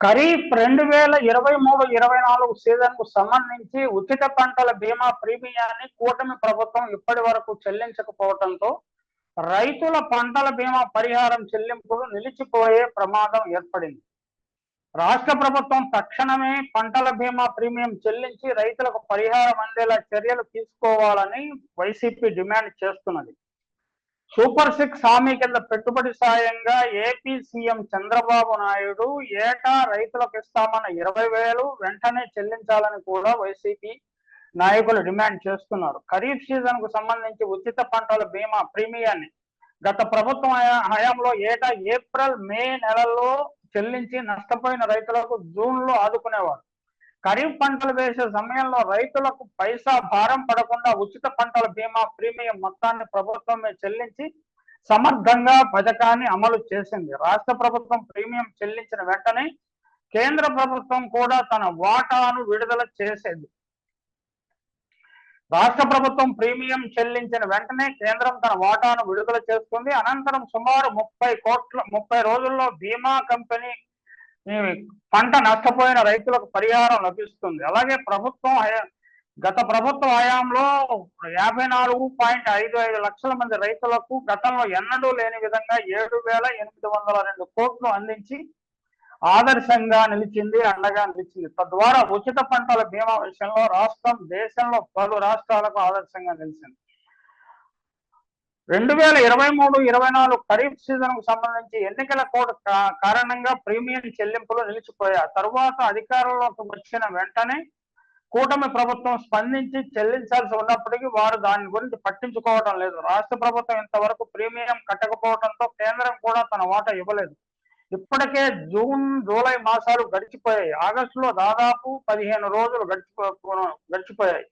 ఖరీఫ్ రెండు వేల ఇరవై మూడు ఇరవై నాలుగు సీజన్కు సంబంధించి ఉచిత పంటల బీమా ప్రీమియాన్ని కూటమి ప్రభుత్వం ఇప్పటి వరకు చెల్లించకపోవడంతో రైతుల పంటల బీమా పరిహారం చెల్లింపులు నిలిచిపోయే ప్రమాదం ఏర్పడింది. రాష్ట్ర ప్రభుత్వం తక్షణమే పంటల బీమా ప్రీమియం చెల్లించి రైతులకు పరిహారం అందేలా చర్యలు తీసుకోవాలని వైసీపీ డిమాండ్ చేస్తున్నది. సూపర్ సిక్స్ హామీ కింద పెట్టుబడి సాయంగా ఏపీ సీఎం చంద్రబాబు నాయుడు ఏటా రైతులకు ఇస్తామన్న ఇరవై వేలు వెంటనే చెల్లించాలని కూడా వైసీపీ నాయకులు డిమాండ్ చేస్తున్నారు. ఖరీఫ్ సీజన్కు సంబంధించి ఉచిత పంటల బీమా ప్రీమియాన్ని గత ప్రభుత్వం హయాంలో ఏటా ఏప్రిల్ మే నెలల్లో చెల్లించి నష్టపోయిన రైతులకు జూన్లో ఆదుకునేవారు. ఖరీఫ్ పంటలు వేసే సమయంలో రైతులకు పైసా భారం పడకుండా ఉచిత పంటల బీమా ప్రీమియం మొత్తాన్ని ప్రభుత్వమే చెల్లించి సమర్థంగా పథకాన్ని అమలు చేసింది. రాష్ట్ర ప్రభుత్వం ప్రీమియం చెల్లించిన వెంటనే కేంద్ర ప్రభుత్వం కూడా తన వాటాను విడుదల చేసేది. రాష్ట్ర ప్రభుత్వం ప్రీమియం చెల్లించిన వెంటనే కేంద్రం తన వాటాను విడుదల చేస్తుంది అనంతరం సుమారు ముప్పై కోట్ల ముప్పై రోజుల్లో బీమా కంపెనీ పంట నష్టపోయిన రైతులకు పరిహారం లభిస్తుంది. అలాగే ప్రభుత్వం గత ప్రభుత్వ హయాంలో యాభై నాలుగు పాయింట్ ఐదు ఐదు లక్షల మంది రైతులకు గతంలో ఎన్నడూ లేని విధంగా ఏడు వేల ఎనిమిది వందల రెండు కోట్లు అందించి ఆదర్శంగా నిలిచింది అండగా నిలిచింది. తద్వారా ఉచిత పంటల బీమా విషయంలో రాష్ట్రం దేశంలో పలు రాష్ట్రాలకు ఆదర్శంగా నిలిచింది. రెండు వేల ఇరవై మూడు ఇరవై నాలుగు ఖరీఫ్ సీజన్కు సంబంధించి ఎన్నికల కోడ్ కారణంగా ప్రీమియం చెల్లింపులు నిలిచిపోయాయి. తరువాత అధికారంలోకి వచ్చిన వెంటనే కూటమి ప్రభుత్వం స్పందించి చెల్లించాల్సి ఉన్నప్పటికీ వారు దాని గురించి పట్టించుకోవడం లేదు. రాష్ట్ర ప్రభుత్వం ఇంతవరకు ప్రీమియం కట్టకపోవడంతో కేంద్రం కూడా తన వాటా ఇవ్వలేదు. ఇప్పటికే జూన్ జూలై మాసాలు గడిచిపోయాయి. ఆగస్టులో దాదాపు పదిహేను రోజులు గడిచిపో గడిచిపోయాయి.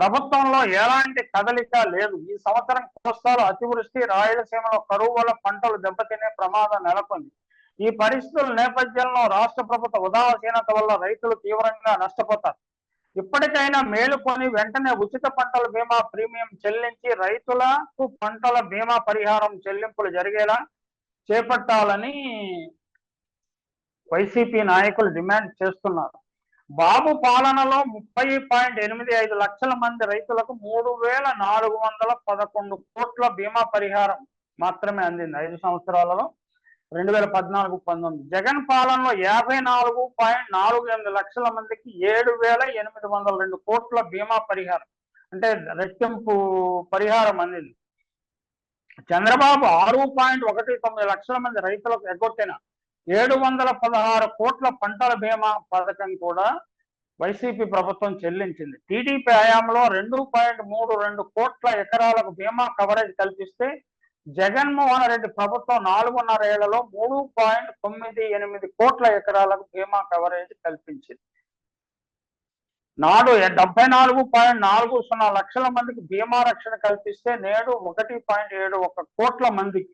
ప్రభుత్వంలో ఎలాంటి కదలిక లేదు. ఈ సంవత్సరం కోస్తాలో అతివృష్టి రాయలసీమలో కరువు వల్ల పంటలు దెబ్బతినే ప్రమాదం నెలకొంది. ఈ పరిస్థితుల నేపథ్యంలో రాష్ట్ర ప్రభుత్వ ఉదాసీనత వల్ల రైతులు తీవ్రంగా నష్టపోతారు. ఇప్పటికైనా మేలుకొని వెంటనే ఉచిత పంటల బీమా ప్రీమియం చెల్లించి రైతులకు పంటల బీమా పరిహారం చెల్లింపులు జరిగేలా చేపట్టాలని వైసీపీ నాయకులు డిమాండ్ చేస్తున్నారు. బాబు పాలనలో ముప్పై పాయింట్ ఎనిమిది ఐదు లక్షల మంది రైతులకు మూడు వేల నాలుగు వందల పదకొండు కోట్ల బీమా పరిహారం మాత్రమే అందింది. ఐదు సంవత్సరాలలో రెండు వేల పద్నాలుగు పంతొమ్మిది. జగన్ పాలనలో యాభై నాలుగు పాయింట్ నాలుగు ఎనిమిది లక్షల మందికి ఏడు వేల ఎనిమిది వందల రెండు కోట్ల బీమా పరిహారం అంటే రెట్టింపు పరిహారం అందింది. చంద్రబాబు ఆరు పాయింట్ ఒకటి తొమ్మిది లక్షల మంది రైతులకు ఎగ్గొట్టిన ఏడు వందల పదహారు కోట్ల పంటల బీమా పథకం కూడా వైసీపీ ప్రభుత్వం చెల్లించింది. టీడీపీ హయాంలో రెండు పాయింట్ మూడు రెండు కోట్ల ఎకరాలకు బీమా కవరేజ్ కల్పిస్తే జగన్మోహన్ రెడ్డి ప్రభుత్వం నాలుగున్నర ఏళ్ళలో మూడు పాయింట్ తొమ్మిది ఎనిమిది కోట్ల ఎకరాలకు బీమా కవరేజ్ కల్పించింది. నాడు డెబ్బై నాలుగు పాయింట్ నాలుగు సున్నా లక్షల మందికి బీమా రక్షణ కల్పిస్తే నేడు ఒకటి పాయింట్ ఏడు ఒక కోట్ల మందికి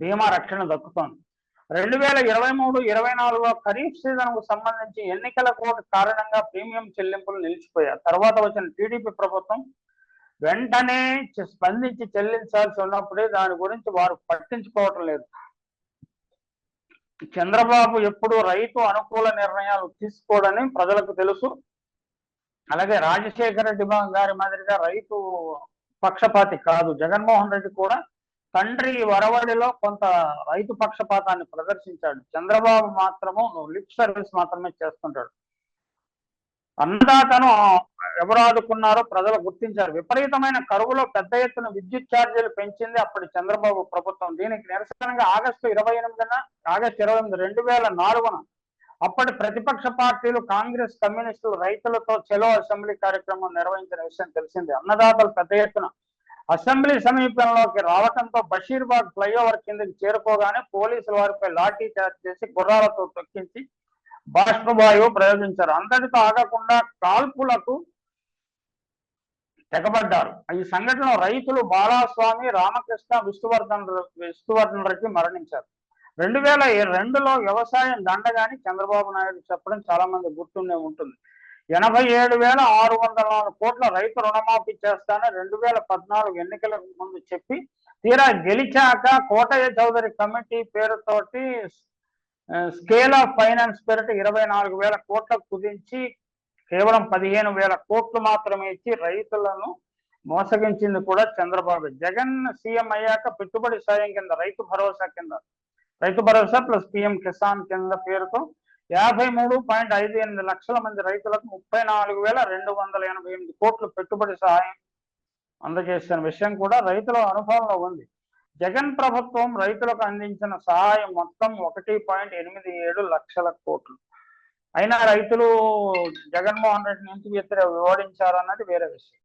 బీమా రక్షణ దక్కుతోంది. రెండు వేల ఇరవై మూడు ఇరవై నాలుగులో ఖరీఫ్ సీజన్కు సంబంధించి ఎన్నికల కోడ్ కారణంగా ప్రీమియం చెల్లింపులు నిలిచిపోయాయి. తర్వాత వచ్చిన టీడీపీ ప్రభుత్వం వెంటనే స్పందించి చెల్లించాల్సి ఉన్నప్పుడే దాని గురించి వారు పట్టించుకోవటం లేదు. చంద్రబాబు ఎప్పుడు రైతు అనుకూల నిర్ణయాలు తీసుకోవడని ప్రజలకు తెలుసు. అలాగే రాజశేఖర రెడ్డి గారి మాదిరిగా రైతు పక్షపాతి కాదు. జగన్మోహన్ రెడ్డి కూడా తండ్రి వరవడిలో కొంత రైతు పక్షపాతాన్ని ప్రదర్శించాడు. చంద్రబాబు మాత్రము లిప్ సర్వీస్ మాత్రమే చేస్తుంటాడు. అన్నదాతను ఎవరు ఆదుకున్నారో ప్రజలు గుర్తించారు. విపరీతమైన కరువులో పెద్ద ఎత్తున విద్యుత్ ఛార్జీలు పెంచింది అప్పటి చంద్రబాబు ప్రభుత్వం. దీనికి నిరసనగా ఆగస్టు ఇరవై ఎనిమిదిన ఆగస్టు ఇరవై ఎనిమిది రెండు వేల నాలుగున అప్పటి ప్రతిపక్ష పార్టీలు కాంగ్రెస్ కమ్యూనిస్టులు రైతులతో చెలో అసెంబ్లీ కార్యక్రమం నిర్వహించిన విషయం తెలిసింది. అన్నదాతలు పెద్ద ఎత్తున అసెంబ్లీ సమీపంలోకి రావడంతో బషీర్బాగ్ ఫ్లైఓవర్ కిందకి చేరుకోగానే పోలీసులు వారిపై లాఠీ చార్జ్ చేసి గుర్రాలతో తొక్కించి బాష్పవాయువు ప్రయోగించారు. అందరితో ఆగకుండా కాల్పులకు తెగబడ్డారు. ఈ సంఘటన రైతులు బాలాస్వామి రామకృష్ణ విష్ణువర్ధన్ విష్ణువర్ధన్ రెడ్డి మరణించారు. రెండు వేల రెండులో వ్యవసాయం దండగాని చంద్రబాబు నాయుడు చెప్పడం చాలా మంది గుర్తుండే ఉంటుంది. ఎనభై ఏడు వేల ఆరు వందల నాలుగు కోట్ల రైతు రుణమాఫీ చేస్తానని రెండు వేల పద్నాలుగు ఎన్నికల ముందు చెప్పి తీరా గెలిచాక కోటయ్య చౌదరి కమిటీ పేరుతోటి స్కేల్ ఆఫ్ ఫైనాన్స్ పేరిట ఇరవై నాలుగు వేల కోట్లకు కుదించి కేవలం పదిహేను వేల కోట్లు మాత్రమే ఇచ్చి రైతులను మోసగించింది కూడా చంద్రబాబు. జగన్ సీఎం అయ్యాక పెట్టుబడి సాయం కింద రైతు భరోసా కింద. రైతు భరోసా ప్లస్ పిఎం కిసాన్ కింద పేరుతో యాభై మూడు పాయింట్ ఐదు ఎనిమిది లక్షల మంది రైతులకు ముప్పై నాలుగు వేల రెండు వందల ఎనభై ఎనిమిది కోట్లు పెట్టుబడి సహాయం అందజేసిన విషయం కూడా రైతుల అనుభవంలో ఉంది. జగన్ ప్రభుత్వం రైతులకు అందించిన సహాయం మొత్తం ఒకటి పాయింట్ ఎనిమిది ఏడు లక్షల కోట్లు. అయినా రైతులు జగన్మోహన్ రెడ్డి నుంచి వ్యతిరేక వివరించారన్నది వేరే విషయం.